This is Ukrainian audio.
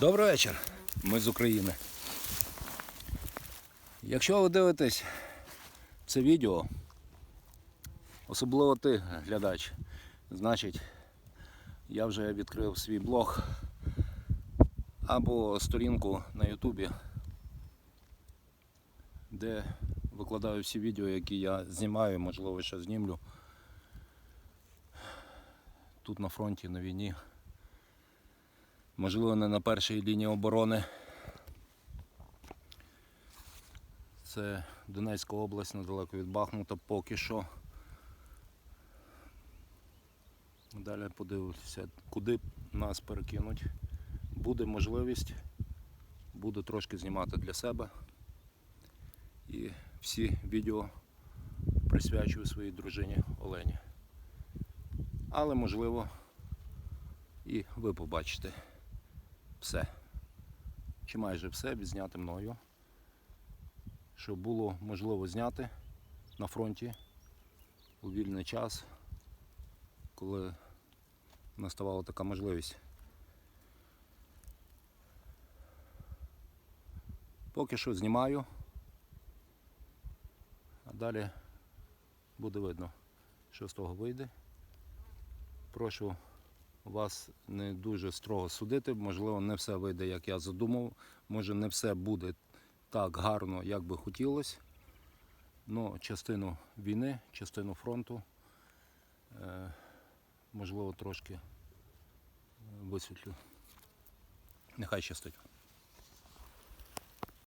Добрий вечір. Ми з України. Якщо ви дивитесь це відео, особливо ти, глядач, значить я вже відкрив свій блог або сторінку на Ютубі, де викладаю всі відео, які я знімаю, можливо, ще знімлю тут на фронті, на війні. Можливо, не на першій лінії оборони. Це Донецька область недалеко від Бахмута поки що. Далі подивитися, куди нас перекинуть. Буде можливість, буду трошки знімати для себе. І всі відео присвячую своїй дружині Олені. Але можливо і ви побачите все. Чи майже все відзняти мною. Щоб було можливо зняти на фронті у вільний час, коли наставала така можливість. Поки що знімаю, а далі буде видно, що з того вийде. Прошу вас не дуже строго судити. Можливо, не все вийде, як я задумав. Може, не все буде так гарно, як би хотілося. Ну, частину війни, частину фронту, е, можливо, трошки висвітлю. Нехай щастить.